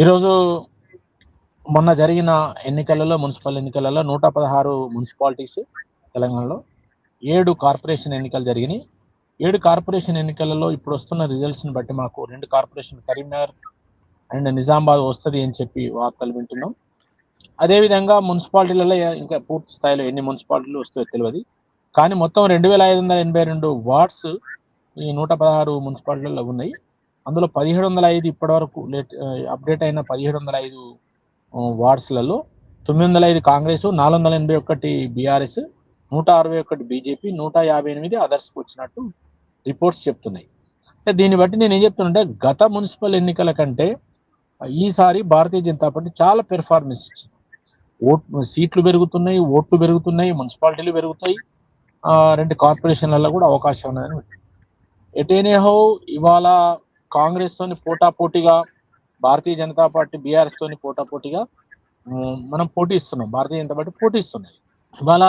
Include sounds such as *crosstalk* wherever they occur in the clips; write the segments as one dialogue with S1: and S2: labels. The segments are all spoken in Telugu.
S1: ఈరోజు మొన్న జరిగిన ఎన్నికలలో మున్సిపల్ ఎన్నికలలో నూట పదహారు మున్సిపాలిటీస్ తెలంగాణలో ఏడు కార్పొరేషన్ ఎన్నికలు జరిగినాయి. ఏడు కార్పొరేషన్ ఎన్నికలలో ఇప్పుడు వస్తున్న రిజల్ట్స్ని బట్టి మాకు రెండు కార్పొరేషన్ కరీంనగర్ అండ్ నిజామాబాద్ వస్తుంది అని చెప్పి వార్తలు వింటున్నాం. అదేవిధంగా మున్సిపాలిటీలలో ఇంకా పూర్తి స్థాయిలో ఎన్ని మున్సిపాలిటీలు వస్తాయో తెలియదు. కానీ మొత్తం రెండు వేల ఐదు వందల ఎనభై రెండు వార్డ్స్ ఈ నూట పదహారు మున్సిపాలిటీలలో ఉన్నాయి. అందులో పదిహేడు వందల ఐదు ఇప్పటివరకు లేట్ అప్డేట్ అయిన పదిహేడు వందల ఐదు వార్డ్స్లలో తొమ్మిది వందల ఐదు కాంగ్రెస్ నాలుగు వందల ఎనభై ఒకటి బీఆర్ఎస్ నూట అరవై ఒకటి బీజేపీ నూట యాభై ఎనిమిది అదర్స్కి వచ్చినట్టు రిపోర్ట్స్ చెప్తున్నాయి. అంటే దీన్ని బట్టి నేను ఏం చెప్తున్నంటే గత మున్సిపల్ ఎన్నికల కంటే ఈసారి భారతీయ జనతా పార్టీ చాలా పెర్ఫార్మెన్స్ ఇచ్చింది. ఓట్ సీట్లు పెరుగుతున్నాయి ఓట్లు పెరుగుతున్నాయి మున్సిపాలిటీలు పెరుగుతాయి రెండు కార్పొరేషన్లలో కూడా అవకాశం ఉన్నదని ఎటేనేహో ఇవాళ కాంగ్రెస్ తోని పోటాపోటీగా భారతీయ జనతా పార్టీ బీఆర్ఎస్ తోని పోటాపోటీగా పోటీగా మనం పోటీ ఇస్తున్నాం. భారతీయ జనతా పార్టీ పోటీ ఇస్తున్నాయి ఇవాళ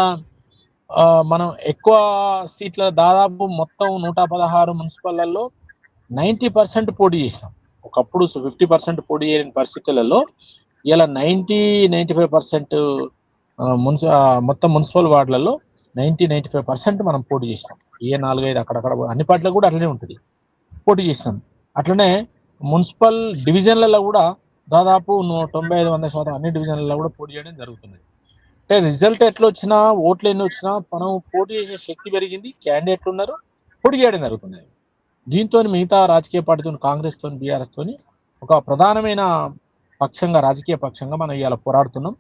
S1: మనం ఎక్కువ సీట్ల దాదాపు మొత్తం నూట పదహారు మున్సిపల్లలో నైంటీ పర్సెంట్ పోటీ చేసినాం. ఒకప్పుడు ఫిఫ్టీ పర్సెంట్ పోటీ చేయని పరిస్థితులలో ఇలా నైంటీ నైంటీ ఫైవ్ పర్సెంట్ మున్సి మొత్తం మున్సిపల్ వార్డులలో నైంటీ నైంటీ ఫైవ్ పర్సెంట్ మనం పోటీ చేసినాం. ఏ నాలుగైదు అక్కడక్కడ అన్ని పార్టీలకు కూడా అట్లనే ఉంటుంది. పోటీ చేసినాం. అట్లనే మున్సిపల్ డివిజన్లలో కూడా దాదాపు తొంభై ఐదు వందల శాతం అన్ని డివిజన్లలో కూడా పోటీ చేయడం జరుగుతుంది. అంటే రిజల్ట్ ఎట్లా వచ్చినా ఓట్లు ఎన్ని వచ్చినా మనం పోటీ చేసే శక్తి పెరిగింది క్యాండిడేట్లు ఉన్నారు పోటీ చేయడం జరుగుతుంది. దీంతో మిగతా రాజకీయ పార్టీతో కాంగ్రెస్ తోని బీఆర్ఎస్ తోని ఒక ప్రధానమైన పక్షంగా రాజకీయ పక్షంగా మనం ఇవాళ పోరాడుతున్నాం.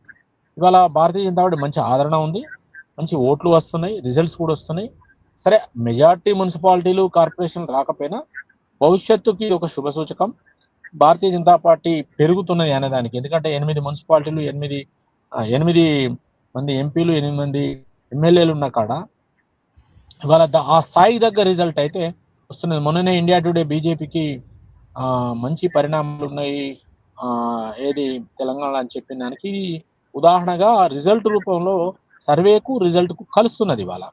S1: ఇవాళ భారతీయ జనతా పార్టీ మంచి ఆదరణ ఉంది మంచి ఓట్లు వస్తున్నాయి రిజల్ట్స్ కూడా వస్తున్నాయి. సరే మెజార్టీ మున్సిపాలిటీలు కార్పొరేషన్ రాకపోయినా భవిష్యత్తుకి ఒక శుభ సూచకం. భారతీయ జనతా పార్టీ పెరుగుతున్నది అనేదానికి ఎందుకంటే ఎనిమిది మున్సిపాలిటీలు ఎనిమిది ఎనిమిది మంది ఎంపీలు ఎనిమిది మంది ఎమ్మెల్యేలు ఉన్న కాడ ఇవాళ ఆ స్థాయికి దగ్గర రిజల్ట్ అయితే వస్తున్నది. మొన్ననే ఇండియా టుడే బీజేపీకి మంచి పరిణామాలు ఉన్నాయి ఆ, ఏది తెలంగాణ అని చెప్పిన దానికి. ఉదాహరణగా రిజల్ట్ రూపంలో సర్వేకు రిజల్ట్కు కలుస్తున్నది ఇవాళ.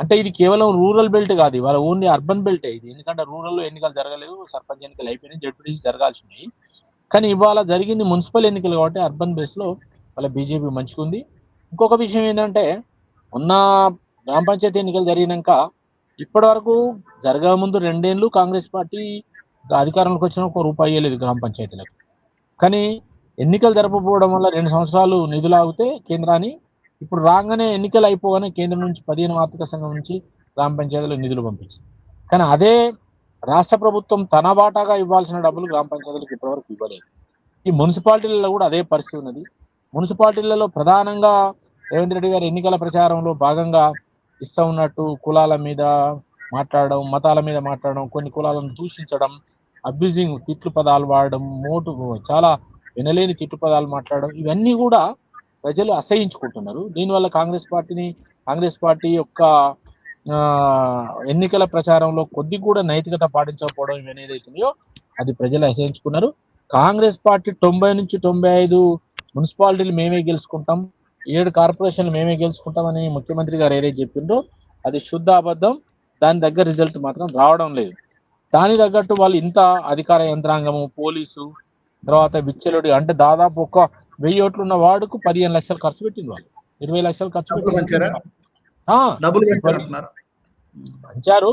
S1: అంటే ఇది కేవలం రూరల్ బెల్ట్ కాదు ఇవాళ ఓన్లీ అర్బన్ బెల్ట్ ఇది. ఎందుకంటే రూరల్లో ఎన్నికలు జరగలేదు సర్పంచ్ ఎన్నికలు అయిపోయినాయి జడ్పీటీసీ జరగాల్సి ఉన్నాయి కానీ ఇవాళ జరిగింది మున్సిపల్ ఎన్నికలు కాబట్టి అర్బన్ బేస్లో వాళ్ళ బీజేపీ మంచుకుంది. ఇంకొక విషయం ఏంటంటే ఉన్న గ్రామ పంచాయతీ ఎన్నికలు జరిగినాక ఇప్పటి వరకు జరగక ముందు రెండేళ్ళు కాంగ్రెస్ పార్టీ అధికారంలోకి వచ్చిన ఒక రూపాయి ఇవ్వలేదు గ్రామ పంచాయతీలకు. కానీ ఎన్నికలు జరపకపోవడం వల్ల రెండు సంవత్సరాలు నిధులు ఆగితే కేంద్రాన్ని ఇప్పుడు రాగానే ఎన్నికలు అయిపోగానే కేంద్రం నుంచి పదిహేను ఆర్థిక సంఘం నుంచి గ్రామ పంచాయతీలో నిధులు పంపించింది. కానీ అదే రాష్ట్ర ప్రభుత్వం తన బాటాగా ఇవ్వాల్సిన డబ్బులు గ్రామ పంచాయతీలకు ఇప్పటివరకు ఇవ్వలేదు. ఈ మున్సిపాలిటీలలో కూడా అదే పరిస్థితి ఉన్నది. మున్సిపాలిటీలలో ప్రధానంగా రేవంత్ రెడ్డి గారు ఎన్నికల ప్రచారంలో భాగంగా ఇస్తా ఉన్నట్టు కులాల మీద మాట్లాడడం మతాల మీద మాట్లాడడం కొన్ని కులాలను దూషించడం అబ్యూజింగ్ తిట్లు పదాలు వాడడం మోటు చాలా వినలేని తిట్టు పదాలు మాట్లాడడం ఇవన్నీ కూడా ప్రజలు అసహించుకుంటున్నారు. దీనివల్ల కాంగ్రెస్ పార్టీని కాంగ్రెస్ పార్టీ యొక్క ఆ, ఎన్నికల ప్రచారంలో కొద్ది కూడా నైతికత పాటించకపోవడం ఇవన్నీ అవుతుందో అది ప్రజలు అసహించుకున్నారు. కాంగ్రెస్ పార్టీ తొంభై నుంచి తొంభై ఐదు మున్సిపాలిటీలు మేమే గెలుచుకుంటాం. ఏడు కార్పొరేషన్లు మేమే గెలుచుకుంటామని ముఖ్యమంత్రి గారు ఏదైతే చెప్పిండ్రో అది శుద్ధ అబద్ధం. దాని దగ్గర రిజల్ట్ మాత్రం రావడం లేదు. దాని తగ్గట్టు వాళ్ళు ఇంత అధికార యంత్రాంగము పోలీసు తర్వాత విచ్చలుడి అంటే దాదాపు ఒక వెయ్యి ఓట్లు ఉన్న వార్డుకు పదిహేను లక్షలు ఖర్చు పెట్టింది వాళ్ళు. ఇరవై లక్షలు ఖర్చు
S2: డబ్బులు పంచారా?
S1: పెట్టి ఆ,
S2: డబ్బులు పెంచారంటున్నారు.
S1: పంచారు.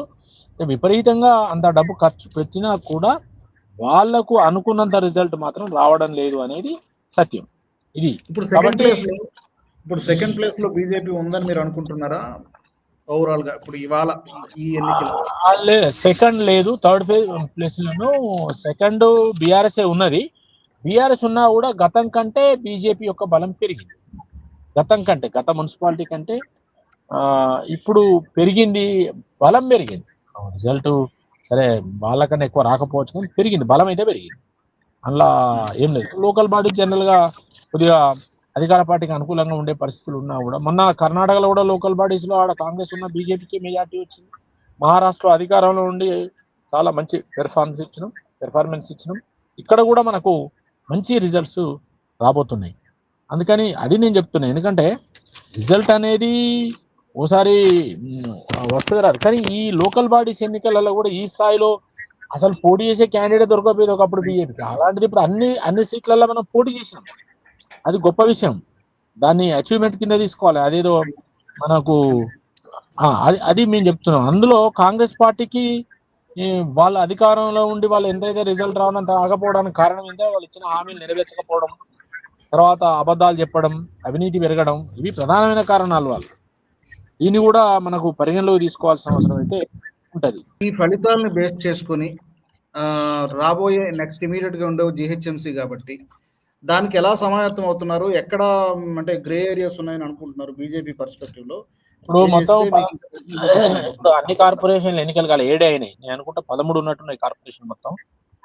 S1: విపరీతంగా అంత డబ్బు ఖర్చు పెట్టినా కూడా వాళ్ళకు అనుకున్నంత రిజల్ట్ మాత్రం రావడం లేదు అనేది సత్యం. ఇది.
S2: ఇప్పుడు సెకండ్ ప్లేస్లో ఇప్పుడు సెకండ్ ప్లేస్లో బీజేపీ ఉందని మీరు అనుకుంటున్నారా? ఓవరాల్గా ఇప్పుడు ఇవాళ ఈ ఎన్నికలు.
S1: సెకండ్ లేదు థర్డ్ ప్లేస్ లోను సెకండ్ బీఆర్ఎస్ ఉన్నది. బీఆర్ఎస్ ఉన్నా కూడా గతం కంటే బీజేపీ యొక్క బలం పెరిగింది. గతం కంటే గత మున్సిపాలిటీ కంటే ఆ, ఇప్పుడు పెరిగింది బలం పెరిగింది. రిజల్ట్ సరే వాళ్ళకన్నా ఎక్కువ రాకపోవచ్చు కానీ పెరిగింది బలం అయితే పెరిగింది. అందులో ఏం లేదు. లోకల్ బాడీ జనరల్గా కొద్దిగా అధికార పార్టీకి అనుకూలంగా ఉండే పరిస్థితులు ఉన్నా కూడా మొన్న కర్ణాటకలో కూడా లోకల్ బాడీస్లో ఆడ కాంగ్రెస్ ఉన్న బీజేపీకి మెజార్టీ వచ్చింది. మహారాష్ట్ర అధికారంలో ఉండి చాలా మంచి పెర్ఫార్మెన్స్ ఇచ్చినాం పెర్ఫార్మెన్స్ ఇచ్చినాం. ఇక్కడ కూడా మనకు మంచి రిజల్ట్స్ రాబోతున్నాయి. అందుకని అది నేను చెప్తున్నా. ఎందుకంటే రిజల్ట్ అనేది ఓసారి వస్తుంది రాదు. కానీ ఈ లోకల్ బాడీస్ ఎన్నికలలో కూడా ఈ స్థాయిలో అసలు పోటీ చేసే క్యాండిడేట్ దొరకకపోయేది ఒకప్పుడు బీజేపీకి అలాంటిది ఇప్పుడు అన్ని అన్ని సీట్లలో మనం పోటీ చేసినాం. అది గొప్ప విషయం. దాన్ని అచీవ్మెంట్ కింద తీసుకోవాలి. అదేదో మనకు అది అది మేము చెప్తున్నాం. అందులో కాంగ్రెస్ పార్టీకి ఈ వాళ్ళ అధికారంలో ఉండి వాళ్ళు ఎంతైతే రిజల్ట్ రావడంత ఆగపోవడానికి కారణం ఏంటంటే వాళ్ళు ఇచ్చిన హామీలు నెరవేర్చకపోవడం తర్వాత అబద్ధాలు చెప్పడం అవినీతి పెరగడం ఇవి ప్రధానమైన కారణాలు వాళ్ళు. దీన్ని కూడా మనకు పరిగణలోకి తీసుకోవాల్సిన అవసరం అయితే ఉంటుంది.
S2: ఈ ఫలితాలను బేస్ చేసుకొని రాబోయే నెక్స్ట్ ఇమీడియట్గా ఉండే జిహెచ్ఎంసీ కాబట్టి దానికి ఎలా సమాయత్తం అవుతున్నారు ఎక్కడ అంటే గ్రే ఏరియాస్ ఉన్నాయని అనుకుంటున్నారు బీజేపీ పర్స్పెక్టివ్లో?
S1: ఇప్పుడు మొత్తం ఇప్పుడు అన్ని కార్పొరేషన్లు ఎన్నికలు కాలే ఏడే అయినాయి. నేను అనుకుంటా పదమూడు ఉన్నట్టున్నాయి కార్పొరేషన్ మొత్తం.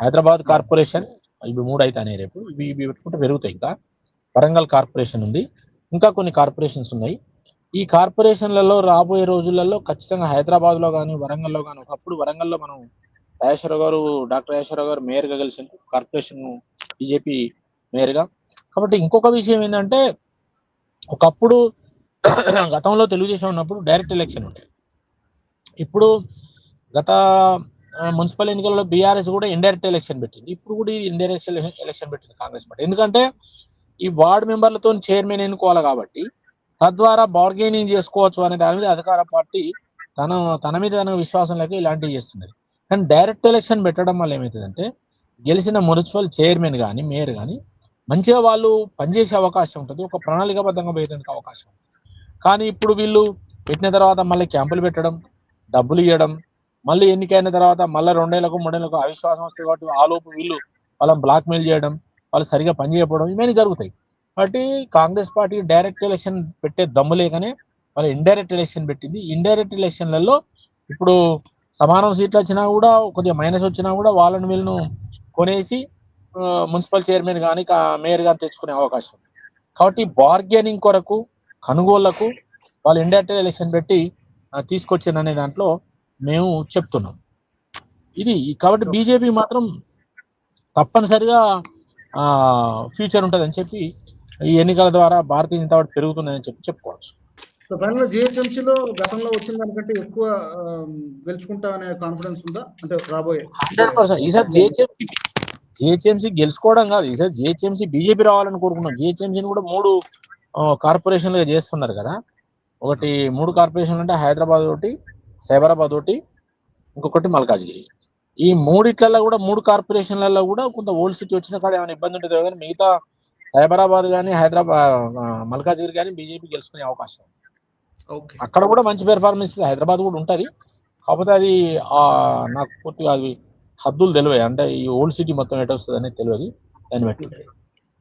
S1: హైదరాబాద్ కార్పొరేషన్ ఇవి మూడు అయితేనే రేపు. ఇవి ఇవి పెట్టుకుంటే పెరుగుతాయి ఇంకా. వరంగల్ కార్పొరేషన్ ఉంది. ఇంకా కొన్ని కార్పొరేషన్స్ ఉన్నాయి. ఈ కార్పొరేషన్లలో రాబోయే రోజులలో ఖచ్చితంగా హైదరాబాద్లో కానీ వరంగల్లో కానీ ఒకప్పుడు వరంగల్లో మనం రాజేశ్వరరావు గారు డాక్టర్ రాజేశ్వరరావు గారు మేయర్గా కలిసింది కార్పొరేషన్ బీజేపీ మేయర్గా కాబట్టి ఇంకొక విషయం ఏంటంటే ఒకప్పుడు *clears throat* గతంలో తెలుగుదేశం ఉన్నప్పుడు డైరెక్ట్ ఎలక్షన్ ఉండే. ఇప్పుడు గత మున్సిపల్ ఎన్నికల్లో బీఆర్ఎస్ కూడా ఇండైరెక్ట్ ఎలక్షన్ పెట్టింది. ఇప్పుడు కూడా ఇండైరెక్ట్ ఎలక్షన్ పెట్టింది కాంగ్రెస్ పార్టీ. ఎందుకంటే ఈ వార్డు మెంబర్లతో చైర్మన్ ఎన్నుకోవాలి కాబట్టి తద్వారా బార్గెనింగ్ చేసుకోవచ్చు అనే దాని మీద అధికార పార్టీ తన తన మీద తన విశ్వాసం లేక ఇలాంటివి చేస్తున్నది. కానీ డైరెక్ట్ ఎలక్షన్ పెట్టడం వల్ల ఏమవుతుందంటే గెలిచిన మున్సిపల్ చైర్మన్ కానీ మేయర్ కానీ మంచిగా వాళ్ళు పనిచేసే అవకాశం ఉంటుంది. ఒక ప్రణాళికాబద్ధంగా పోయేందుకు అవకాశం ఉంటుంది. కానీ ఇప్పుడు వీళ్ళు పెట్టిన తర్వాత మళ్ళీ క్యాంపులు పెట్టడం డబ్బులు ఇవ్వడం మళ్ళీ ఎన్నికైన తర్వాత మళ్ళీ రెండేళ్ళకు మూడేళ్ళకు అవిశ్వాసం వస్తుంది కాబట్టి ఆలోపు వీళ్ళు వాళ్ళని బ్లాక్మెయిల్ చేయడం వాళ్ళు సరిగా పని చేయకపోవడం ఇవన్నీ జరుగుతాయి. కాబట్టి కాంగ్రెస్ పార్టీ డైరెక్ట్ ఎలక్షన్ పెట్టే దమ్ము లేకనే వాళ్ళు ఇండైరెక్ట్ ఎలక్షన్ పెట్టింది. ఇండైరెక్ట్ ఎలక్షన్లలో ఇప్పుడు సమానం సీట్లు వచ్చినా కూడా కొద్దిగా మైనస్ వచ్చినా కూడా వాళ్ళని వీళ్ళను కొనేసి మున్సిపల్ చైర్మన్ కానీ మేయర్ కానీ తెచ్చుకునే అవకాశం. కాబట్టి బార్గెనింగ్ కొరకు కొనుగోళ్ళకు వాళ్ళు ఇండైరెక్ట్ ఎలక్షన్ పెట్టి అనే దాంట్లో మేము చెప్తున్నాం. ఇది కాబట్టి బీజేపీ మాత్రం తప్పనిసరిగా ఆ ఫ్యూచర్ ఉంటుందని చెప్పి ఈ ఎన్నికల ద్వారా భారతీయ జనతా పార్టీ పెరుగుతుందని చెప్పి చెప్పుకోవచ్చు.
S2: ఫైనల్ జిహెచ్ఎంసీలో గతంలో వచ్చిన దానికంటే ఎక్కువ గెలుచుకుంటామనే కాన్ఫిడెన్స్ ఉందా? అంటే రాబోయే.
S1: Hundred percent. ఈసారి జిహెచ్ఎంసీ జిహెచ్ఎంసీ గెలుచుకోవడం కాదు. ఈసారి జిహెచ్ఎంసీ బీజేపీ రావాలని కోరుకున్నాం. జిహెచ్ఎంసీని కూడా మూడు కార్పొరేషన్లుగా చేస్తున్నారు కదా. ఒకటి మూడు కార్పొరేషన్లు అంటే హైదరాబాద్ ఒకటి సైబరాబాద్ ఒకటి ఇంకొకటి మల్కాజ్గిరి. ఈ మూడిట్లలో కూడా మూడు కార్పొరేషన్లలో కూడా కొంత ఓల్డ్ సిటీ వచ్చిన కాడ ఏమైనా ఇబ్బంది ఉంటుందో కానీ మిగతా సైబరాబాద్ కానీ హైదరాబాద్ మల్కాజ్గిరి కానీ బీజేపీ గెలుచుకునే అవకాశం ఉంది. అక్కడ కూడా మంచి పెర్ఫార్మెన్స్ హైదరాబాద్ కూడా ఉంటది. కాకపోతే అది నాకు పూర్తిగా అది హద్దులు తెలియదు అంటే ఈ ఓల్డ్ సిటీ మొత్తం ఎటు వస్తుంది అనేది తెలియదు. దాన్ని బట్టి. ఉంటుంది.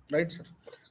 S2: Right sir.